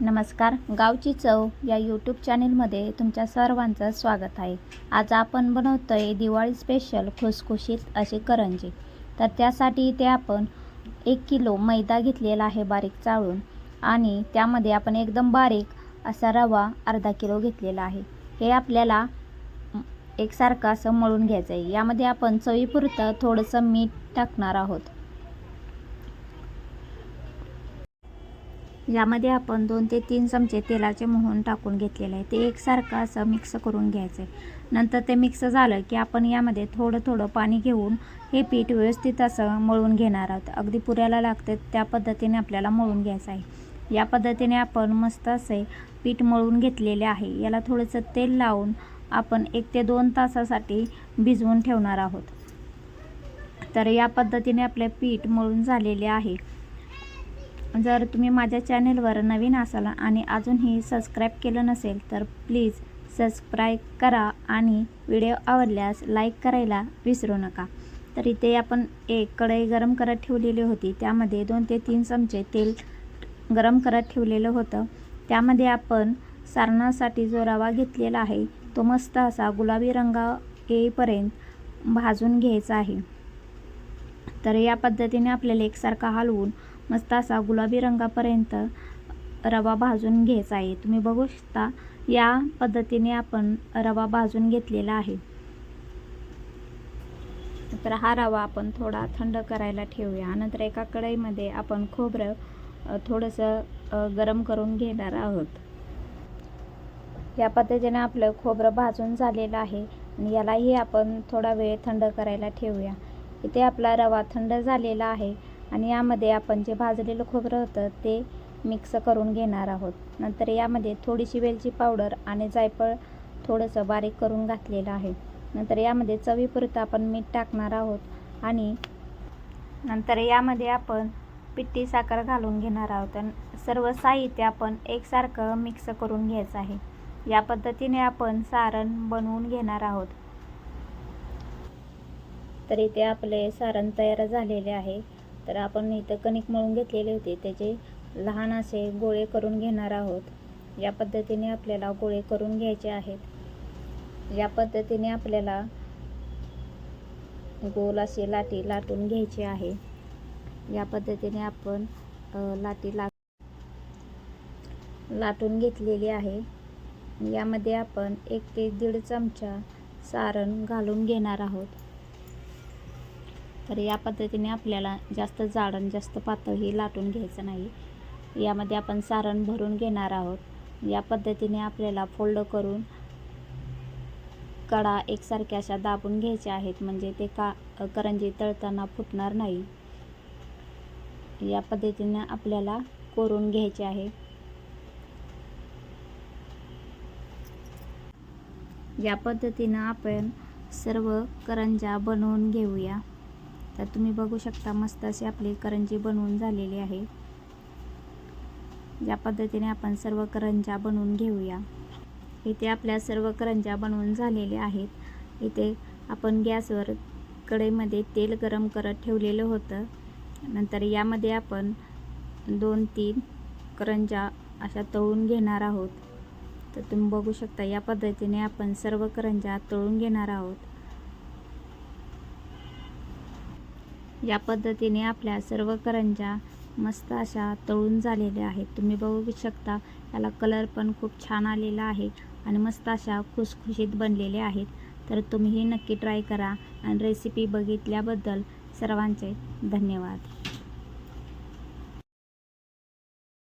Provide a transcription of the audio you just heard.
नमस्कार गावची चव या यूट्यूब चॅनेलमध्ये तुमच्या सर्वांचं स्वागत आहे. आज आपण बनवतो आहे दिवाळी स्पेशल खुसखुशीत असे करंजी. तर त्यासाठी इथे आपण एक किलो मैदा घेतलेला आहे बारीक चाळून आणि त्यामध्ये आपण एकदम बारीक असा रवा अर्धा किलो घेतलेला आहे. हे आपल्याला एकसारखं असं मळून घ्यायचं आहे यामध्ये आपण चवीपुरतं थोडंसं मीठ टाकणार आहोत. यामध्ये आपण दोन ते तीन चमचे तेलाचे मोहन टाकून घेतलेले आहे. ते एकसारखं असं मिक्स करून घ्यायचं आहे नंतर ते मिक्स झालं की आपण यामध्ये थोडं थोडं पाणी घेऊन हे पीठ व्यवस्थित असं मळून घेणार आहोत. अगदी पुऱ्याला लागते त्या पद्धतीने आपल्याला मळून घ्यायचं आहे. या पद्धतीने आपण मस्त असे पीठ मळून घेतलेले आहे. याला थोडंसं तेल लावून आपण एक ते दोन तासासाठी भिजवून ठेवणार आहोत. तर या पद्धतीने आपले पीठ मळून झालेले आहे. जर तुम्ही माझ्या चॅनेलवर नवीन असाल आणि अजूनही सबस्क्राईब केलं नसेल तर प्लीज सबस्क्राईब करा आणि व्हिडिओ आवडल्यास लाईक करायला विसरू नका. तर इथे आपण एक कढई गरम करत ठेवलेली होती. त्यामध्ये दोन ते तीन चमचे तेल गरम करत ठेवलेलं होतं. त्यामध्ये आपण सारणासाठी जो रवा घेतलेला आहे तो मस्त असा गुलाबी रंगा येईपर्यंत भाजून घ्यायचा आहे. तर या पद्धतीने आपल्याला एकसारखा हलवून मस्त असा गुलाबी रंगापर्यंत रवा भाजून घ्यायचा आहे. तुम्ही बघू शकता या पद्धतीने आपण रवा भाजून घेतलेला आहे. तर हा रवा आपण थोडा थंड करायला ठेवूया. नंतर एका कढईमध्ये आपण खोबरं थोडंसं गरम करून घेणार आहोत. या पद्धतीने आपलं खोबरं भाजून झालेलं आहे आणि यालाही आपण थोडा वेळ थंड करायला ठेवूया. इथे आपला रवा थंड झालेला आहे. आणि यामध्ये आपण जे भाजलेलं खोबरं होतं ते मिक्स करून घेणार आहोत. नंतर यामध्ये थोडीशी वेलची पावडर आणि जायफळ थोडंसं बारीक करून घातलेलं आहे. नंतर यामध्ये चवीपुरतं आपण मीठ टाकणार आहोत आणि नंतर यामध्ये आपण पिठी साखर घालून घेणार आहोत. सर्व साहित्य आपण एकसारखं मिक्स करून घ्यायचं आहे. या पद्धतीने आपण सारण बनवून घेणार आहोत. तर इथे आपले सारण तयार झालेले आहे. तर आपण इथं कणिक मळून घेतलेले होते. त्याचे लहान असे गोळे करून घेणार आहोत. या पद्धतीने आपल्याला गोळे करून घ्यायचे आहेत. या पद्धतीने आपल्याला गोल असे लाटी लाटून घ्यायची आहे. या पद्धतीने आपण लाटी लाट लाटून घेतलेली आहे. यामध्ये आपण एक ते दीड चमचा सारण घालून घेणार आहोत. तर या पद्धतीने आपल्याला जास्त जाड आणि जास्त पातळही लाटून घ्यायचं नाही. यामध्ये आपण सारण भरून घेणार आहोत. या पद्धतीने आपल्याला फोल्ड करून कडा एकसारख्या अशा दाबून घ्यायच्या आहेत म्हणजे ते का करंजी तळताना फुटणार नाही. या पद्धतीने आपल्याला कोरून घ्यायचे आहे. या पद्धतीनं आपण सर्व करंजा बनवून घेऊया. तर तुम्ही बघू शकता मस्त अशी आपली करंजी बनवून झालेली आहे. या पद्धतीने आपण सर्व करंजा बनवून घेऊया. इथे आपल्या सर्व करंजा बनवून झालेल्या आहेत. इथे आपण गॅसवर कढईमध्ये तेल गरम करत ठेवलेलं होतं. नंतर यामध्ये आपण दोन तीन करंजा अशा तळून घेणार आहोत. तर तुम्ही बघू शकता या पद्धतीने आपण सर्व करंजा तळून घेणार आहोत. या पद्धतीने आपल्या सर्व करंजा मस्त अशा तळून झालेल्या आहेत. तुम्ही बघू शकता याला कलर पण खूप छान आलेला आहे आणि मस्त अशा खुसखुशीत बनलेल्या आहेत. तर तुम्हीही नक्की ट्राय करा आणि रेसिपी बघितल्याबद्दल सर्वांचे धन्यवाद.